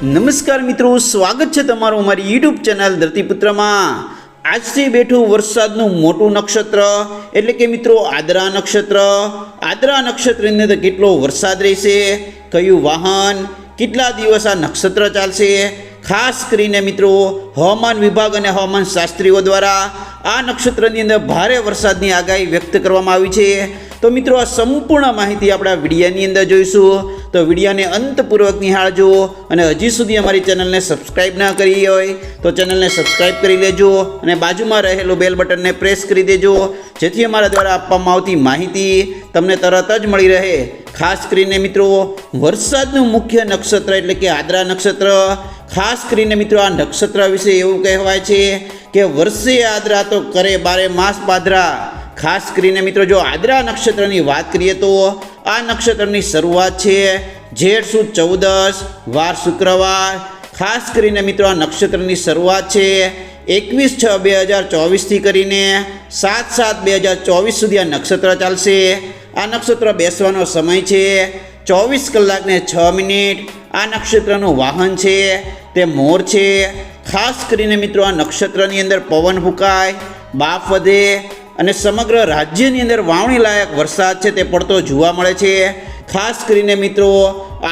નમસ્કાર મિત્રો, સ્વાગત છે તમારું અમારી યુટ્યુબ ચેનલ ધરતીપુત્રમાં. આજથી બેઠું વરસાદનું મોટું નક્ષત્ર, એટલે કે મિત્રો આદરા નક્ષત્ર. આદરા નક્ષત્રની અંદર કેટલો વરસાદ રહેશે, કયું વાહન, કેટલા દિવસ આ નક્ષત્ર ચાલશે? ખાસ કરીને મિત્રો, હવામાન વિભાગ અને હવામાન શાસ્ત્રીઓ દ્વારા આ નક્ષત્રની અંદર ભારે વરસાદની આગાહી વ્યક્ત કરવામાં આવી છે. તો મિત્રો, આ સંપૂર્ણ માહિતી આપણા વિડીયાની અંદર જોઈશું. તો વિડીયોને અંતપૂર્વક નિહાળજો અને હજી સુધી અમારી ચેનલને સબસ્ક્રાઈબ ના કરી હોય તો ચેનલને સબસ્ક્રાઈબ કરી લેજો અને બાજુમાં રહેલું બેલ બટનને પ્રેસ કરી દેજો. જેથી અમારા દ્વારા આપવામાં આવતી માહિતી તમને તરત જ મળી રહે. ખાસ કરીને મિત્રો, વરસાદનું મુખ્ય નક્ષત્ર એટલે કે આદ્રા નક્ષત્ર. ખાસ કરીને મિત્રો, આ નક્ષત્ર વિશે એવું કહેવાય છે કે વર્ષે આદ્રા તો કરે બારે માસ પાદરા ખાસ કરીને મિત્રો, જો આદ્રા નક્ષત્રની વાત કરીએ તો આ નક્ષત્રની શરૂઆત છે. જેઠ સુદ ચૌદસ વાર શુક્રવાર. ખાસ કરીને મિત્રો આ નક્ષત્રની શરૂઆત છે. એકવીસ છ બે હજાર ચોવીસથી કરીને સાત સાત બે હજાર ચોવીસ સુધી આ નક્ષત્ર ચાલશે. આ નક્ષત્ર બેસવાનો સમય છે. ચોવીસ કલાકને છ મિનિટ. આ નક્ષત્રનું વાહન છે. તે મોર છે. ખાસ કરીને મિત્રો આ નક્ષત્રની અંદર પવન ફૂંકાય. બાફ વધે. અને સમગ્ર રાજ્યની અંદર વાવણી લાયક વરસાદ છે તે પડતો જોવા મળે છે. ખાસ કરીને મિત્રો,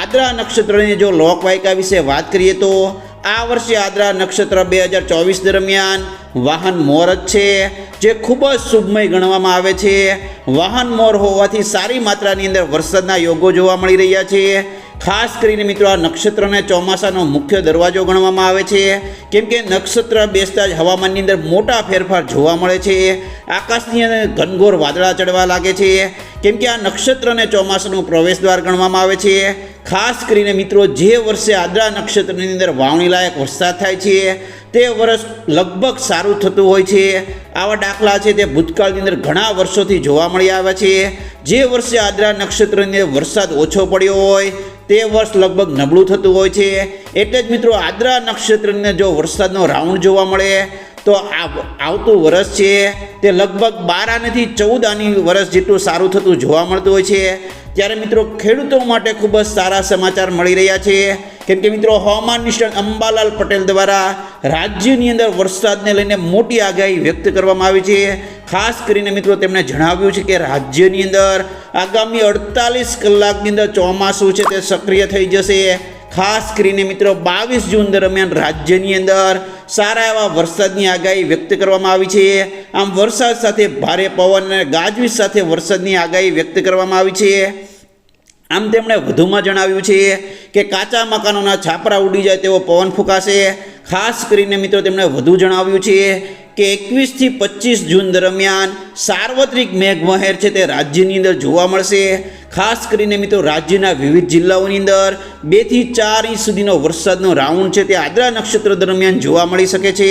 આદ્રા નક્ષત્રની જો લોકવાયકા વિશે વાત કરીએ તો, આ વર્ષે આદ્રા નક્ષત્ર બે હજાર ચોવીસ દરમિયાન વાહન મોર જ છે, જે ખૂબ જ શુભમય ગણવામાં આવે છે. વાહન મોર હોવાથી સારી માત્રાની અંદર વરસાદના યોગો જોવા મળી રહ્યા છે. ખાસ કરીને મિત્રો આ નક્ષત્રને ચોમાસાનો મુખ્ય દરવાજો ગણવામાં આવે છે. કેમ કે નક્ષત્ર બેસતા જ હવામાનની અંદર મોટા ફેરફાર જોવા મળે છે. આકાશની અંદર ઘનઘોર વાદળા ચડવા લાગે છે. કેમ કે આ નક્ષત્રને ચોમાસાનું પ્રવેશ દ્વાર ગણવામાં આવે છે. ખાસ કરીને મિત્રો જે વર્ષે આદ્રા નક્ષત્રની અંદર વાવણી લાયક વરસાદ થાય છે, તે વર્ષ લગભગ સારું થતું હોય છે. આવા દાખલા છે તે ભૂતકાળની અંદર ઘણા વર્ષોથી જોવા મળી આવ્યા છે. જે વર્ષે આદ્રા નક્ષત્રની વરસાદ ઓછો પડ્યો હોય તે વર્ષ લગભગ નબળું થતું હોય છે. એટલે જ મિત્રો આદ્રા નક્ષત્રને જો વરસાદનો રાઉન્ડ જોવા મળે, તો આવતું વરસ છે. તે લગભગ બાર આનેથી ચૌદ આની વરસ જેટલું સારું થતું જોવા મળતું હોય છે. ત્યારે મિત્રો ખેડૂતો માટે ખૂબ જ સારા સમાચાર મળી રહ્યા છે. કેમ કે મિત્રો હવામાન નિષ્ણાત અંબાલાલ પટેલ દ્વારા રાજ્યની અંદર વરસાદને લઈને મોટી આગાહી વ્યક્ત કરવામાં આવી છે. ખાસ કરીને મિત્રો તેમણે જણાવ્યું છે કે રાજ્યની અંદર આગામી અડતાલીસ કલાકની અંદર ચોમાસું છે તે સક્રિય થઈ જશે. ખાસ કરીને મિત્રો, બાવીસ જૂન દરમિયાન રાજ્યની અંદર સારા એવા વરસાદની આગાહી વ્યક્ત કરવામાં આવી છે. આમ વરસાદ સાથે ભારે પવન અને ગાજવીજ સાથે વરસાદની આગાહી વ્યક્ત કરવામાં આવી છે. આમ તેમણે વધુમાં જણાવ્યું છે કે કાચા મકાનોના છાપરા ઉડી જાય તેવો પવન ફૂંકાશે. ખાસ કરીને મિત્રો, તેમણે વધુ જણાવ્યું છે કે એકવીસથી પચીસ જૂન દરમિયાન સાર્વત્રિક મેઘમહેર છે તે રાજ્યની અંદર જોવા મળશે. ખાસ કરીને મિત્રો રાજ્યના વિવિધ જિલ્લાઓની અંદર બેથી ચાર ઇંચ સુધીનો વરસાદનો રાઉન્ડ છે તે આદ્રા નક્ષત્ર દરમિયાન જોવા મળી શકે છે.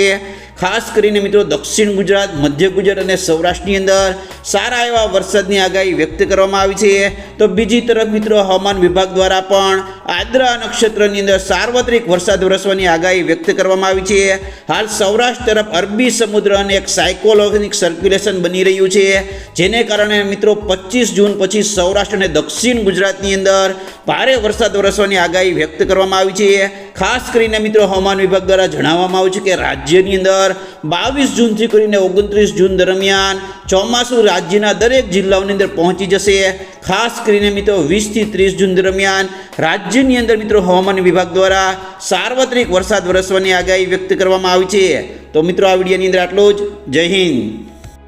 ખાસ કરીને મિત્રો દક્ષિણ ગુજરાત, મધ્ય ગુજરાત અને સૌરાષ્ટ્રની અંદર સારા એવા વરસાદની આગાહી વ્યક્ત કરવામાં આવી છે. તો બીજી તરફ મિત્રો હવામાન વિભાગ દ્વારા પણ આદ્રા નક્ષત્રની અંદર સાર્વત્રિક વરસાદ વરસવાની આગાહી વ્યક્ત કરવામાં આવી છે. હાલ સૌરાષ્ટ્ર તરફ અરબી સમુદ્ર અને એક સાયકોલોજિક સર્ક્યુલેશન બની રહ્યું છે, જેને કારણે મિત્રો પચીસ જૂન પછી સૌરાષ્ટ્ર અને દક્ષિણ ગુજરાતની અંદર ભારે વરસાદ વરસવાની આગાહી વ્યક્ત કરવામાં આવી છે. ખાસ કરીને મિત્રો હવામાન વિભાગ દ્વારા જણાવવામાં આવ્યું છે કે રાજ્યની અંદર બાવીસ જૂનથી કરીને ઓગણત્રીસ જૂન દરમિયાન ચોમાસું રાજ્યના દરેક જિલ્લાઓની અંદર પહોંચી જશે. ખાસ કરીને મિત્રો વીસથી ત્રીસ જૂન દરમિયાન રાજ્યની અંદર મિત્રો હવામાન વિભાગ દ્વારા સાર્વત્રિક વરસાદ વરસવાની આગાહી વ્યક્ત કરવામાં આવી છે. તો મિત્રો, આ વિડીયોની અંદર આટલું જ. જય હિન્દ.